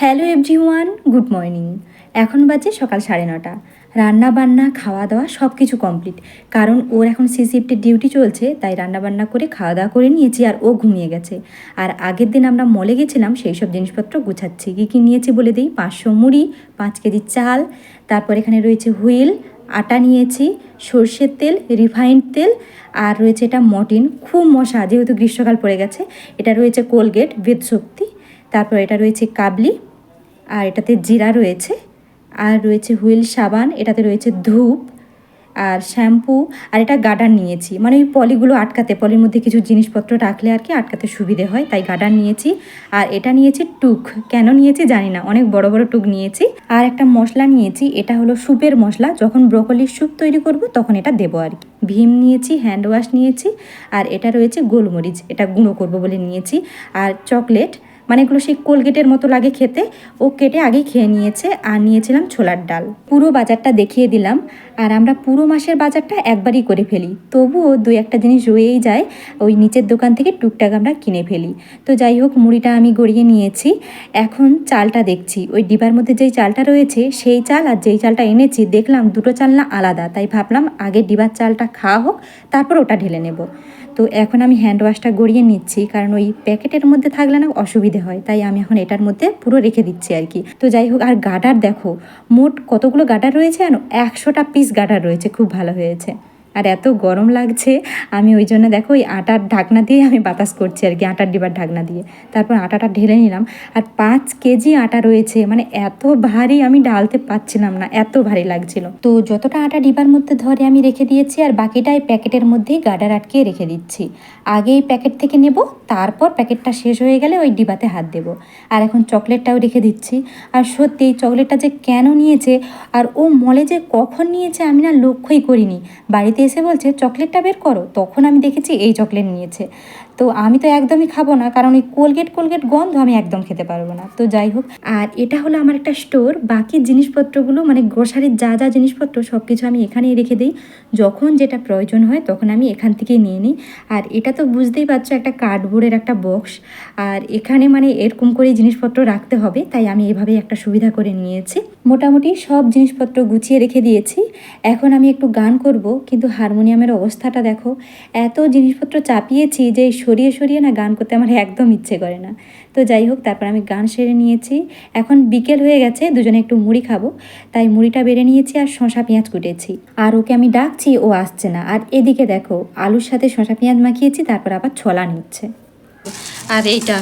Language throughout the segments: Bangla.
Hello everyone good morning. এখন বাজে সকাল সাড়ে নটা। রান্না বান্না খাওয়া দাওয়া সব কিছু কমপ্লিট। কারণ ওর এখন সি শিফটের ডিউটি চলছে, তাই রান্না বান্না করে খাওয়া দাওয়া করে নিয়েছি আর ও ঘুমিয়ে গেছে। আর আগের দিন আমরা মলে গেছিলাম, সেই সব জিনিসপত্র গুছাচ্ছি। কী কী নিয়েছি বলে দিই? পাঁচশো মুড়ি, পাঁচ কেজি চাল, তারপর এখানে রয়েছে হুইল, আটা নিয়েছি, সর্ষের তেল, রিফাইন্ড তেল, আর রয়েছে এটা মটিন। খুব মশা, যেহেতু গ্রীষ্মকাল পড়ে গেছে, এটা রয়েছে কোলগেট বেদ শক্তি তারপর এটা রয়েছে কাবলি, আর এটাতে জিরা রয়েছে, আর রয়েছে হুইল সাবান, এটাতে রয়েছে ধূপ, আর শ্যাম্পু, আর এটা গার্ডার নিয়েছি। মানে ওই পলিগুলো আটকাতে, পলির মধ্যে কিছু জিনিসপত্র রাখলে আর কি আটকাতে সুবিধে হয়, তাই গার্ডার নিয়েছি। আর এটা নিয়েছি টুক। কেন নিয়েছি জানি না, অনেক বড় বড় টুক নিয়েছি। আর একটা মশলা নিয়েছি, এটা হলো স্যুপের মশলা। যখন ব্রকলির স্যুপ তৈরি করব, তখন এটা দেবো আর কি। ভীম নিয়েছি, হ্যান্ড ওয়াশ নিয়েছি, আর এটা রয়েছে গোলমরিচ, এটা গুঁড়ো করব বলে নিয়েছি। আর চকলেট মানে এগুলো সেই কোলগেটের মতো লাগে খেতে। ও কেটে আগেই খেয়ে নিয়েছে আর নিয়েছিলাম ছোলার ডাল। পুরো বাজারটা দেখিয়ে দিলাম। আর আমরা পুরো মাসের বাজারটা একবারই করে ফেলি। তবুও দুই একটা জিনিস রয়েই যায়। ওই নিচের দোকান থেকে টুকটাক আমরা কিনে ফেলি। তো যাই হোক, মুড়িটা আমি গড়িয়ে নিয়েছি। এখন চালটা দেখছি। ওই ডিবার মধ্যে যেই চালটা রয়েছে, সেই চাল আর যেই চালটা এনেছি, দেখলাম দুটো চাল না আলাদা। তাই ভাবলাম আগে ডিবার চালটা খাওয়া হোক, তারপর ওটা ঢেলে নেব। তো এখন আমি হ্যান্ড ওয়াশটা গড়িয়ে নিচ্ছি। কারণ ওই প্যাকেটের মধ্যে থাকলে না অসুবিধে হয়, তাই আমি এখন এটার মধ্যে পুরো রেখে দিচ্ছি আর কি। তো যাই হোক, আর গাডার দেখো, মোট কতগুলো গাডার রয়েছে? জানো একশোটা পিস গাডার রয়েছে, খুব ভালো হয়েছে। আর এত গরম লাগছে, আমি ওই জন্য দেখো ওই আটার ঢাকনা দিয়ে আমি বাতাস করছি আর কি, আটার ডিবার ঢাকনা দিয়ে। তারপর আটাটা ঢেলে নিলাম আর পাঁচ কেজি আটা রয়েছে মানে এত ভারী আমি ডালতে পারছিলাম না, এত ভারী লাগছিল। তো যতটা আটা ডিবার মধ্যে ধরে আমি রেখে দিয়েছি আর বাকিটা এই প্যাকেটের মধ্যেই গাডার আটকে রেখে দিচ্ছি। আগে এই প্যাকেট থেকে নেব, তারপর প্যাকেটটা শেষ হয়ে গেলে ওই ডিবাতে হাত দেবো। আর এখন চকলেটটাও রেখে দিচ্ছি। আর সত্যি এই চকলেটটা যে কেন নিয়েছে, আর ও মলে যে কখন নিয়েছে আমি না লক্ষ্যই করিনি। বাড়িতে এসে বলছে চকলেটটা বের করো। তখন আমি দেখেছি এই চকলেট নিয়েছে। তো আমি তো একদমই খাব না, কারণ ওই কোলগেট কোলগেট গন্ধ আমি একদম খেতে পারব না। তো যাই হোক, আর এটা হলো আমার একটা স্টোর, বাকি জিনিসপত্রগুলো মানে গ্রোসারির যা যা জিনিসপত্র সব কিছু আমি এখানেই রেখে দিই। যখন যেটা প্রয়োজন হয় তখন আমি এখান থেকেই নিয়ে নিই। আর এটা তো বুঝতেই পারছ একটা কার্ডবোর্ডের একটা বক্স আর এখানে মানে এরকম করে জিনিসপত্র রাখতে হবে, তাই আমি এভাবেই একটা সুবিধা করে নিয়েছি। মোটামুটি সব জিনিসপত্র গুছিয়ে রেখে দিয়েছি। এখন আমি একটু গান করব, কিন্তু হারমোনিয়ামের অবস্থাটা দেখো, এত জিনিসপত্র চাপিয়েছি যে সরিয়ে সরিয়ে না গান করতে আমার একদম ইচ্ছে করে না। তো যাই হোক তারপর আমি গান সেরে নিয়েছি। এখন বিকেল হয়ে গেছে দুজনে একটু মুড়ি খাব। তাই মুড়িটা বেড়ে নিয়েছি আর শশা পেঁয়াজ কুটেছি। আর ওকে আমি ডাকছি ও আসছে না। আর এদিকে দেখো আলুর সাথে শশা পেঁয়াজ মাখিয়েছি তারপর আবার ছোলা নিচ্ছে। আর এইটা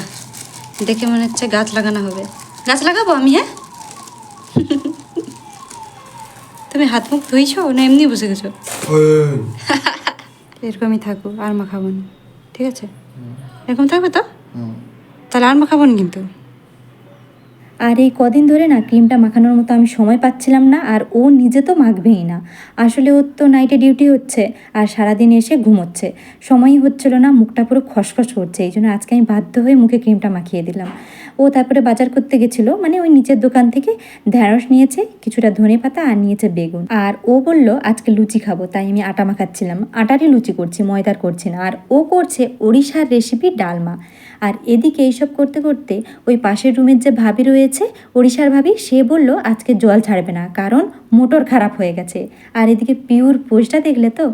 দেখে মনে হচ্ছে গাছ লাগানো হবে। গাছ লাগাবো আমি হ্যাঁ? তুমি হাত মুখ ধুইছো না এমনি বসে গেছো? এরকমই থাকো আর মাখাবো না। ঠিক আছে? এরকম থাকবে তো? তাহলে আর মাখাবো না কিন্তু। আর এই কদিন ধরে না ক্রিমটা মাখানোর মতো আমি সময় পাচ্ছিলাম না, আর ও নিজে তো মাখবেই না। আসলে ওর তো নাইটে ডিউটি হচ্ছে, আর সারাদিন এসে ঘুমোচ্ছে। সময়ই হচ্ছিল না, মুখটা পুরো খসখস করছে, এই জন্য আজকে আমি বাধ্য হয়ে মুখে ক্রিমটা মাখিয়ে দিলাম। ও তারপরে বাজার করতে গেছিল। মানে ওই নিচের দোকান থেকে ঢেঁড়স নিয়েছে, কিছুটা ধনে পাতা আর নিয়েছে বেগুন। আর ও বলল, আজকে লুচি খাব। তাই আমি আটা মাখাচ্ছিলাম। আটারই লুচি করছি, ময়দার করছি না। আর ও করছে ওড়িশার রেসিপি ডালমা। আর এদিকে এইসব করতে করতে ওই পাশের রুমের যে ভাবি রয়েছে, ওড়িশার ভাবি, সে বলল, আজকে জল ছাড়বে না। কারণ মোটর খারাপ হয়ে গেছে। আর এদিকে পিওর পোস্টটা দেখলে তো,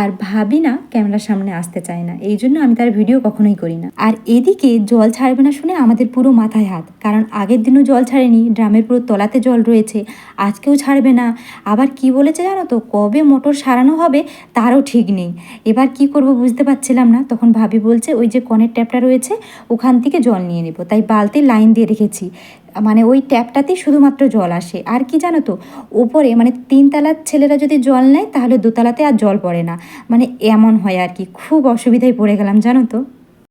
আর ভাবি না ক্যামেরার সামনে আসতে চায় না। এই জন্য আমি তার ভিডিও কখনোই করি না। আর এদিকে জল ছাড়বে না শুনে আমাদের পুরো মাথায় হাত। কারণ আগের দিনও জল ছাড়েনি, ড্রামের পুরো তলাতে জল রয়েছে, আজকেও ছাড়বে না। আবার কি বলেছে জানো তো, কবে মোটর সারানো হবে তারও ঠিক নেই। এবার কি করব বুঝতে পারছিলাম না। তখন ভাবি বলছে, ওই যে কনের ট্যাপটা রয়েছে, ওখান থেকে জল নিয়ে নেব। তাই বালতি লাইন দিয়ে রেখেছি। মানে ওই ট্যাপটাতেই শুধুমাত্র জল আসে। আর কি জানো তো ওপরে মানে তিনতলার ছেলেরা যদি জল নেয়, তাহলে দোতলাতে আর জল পড়ে না। মানে এমন হয় আর কি, খুব অসুবিধায় পড়ে গেলাম, জানো তো?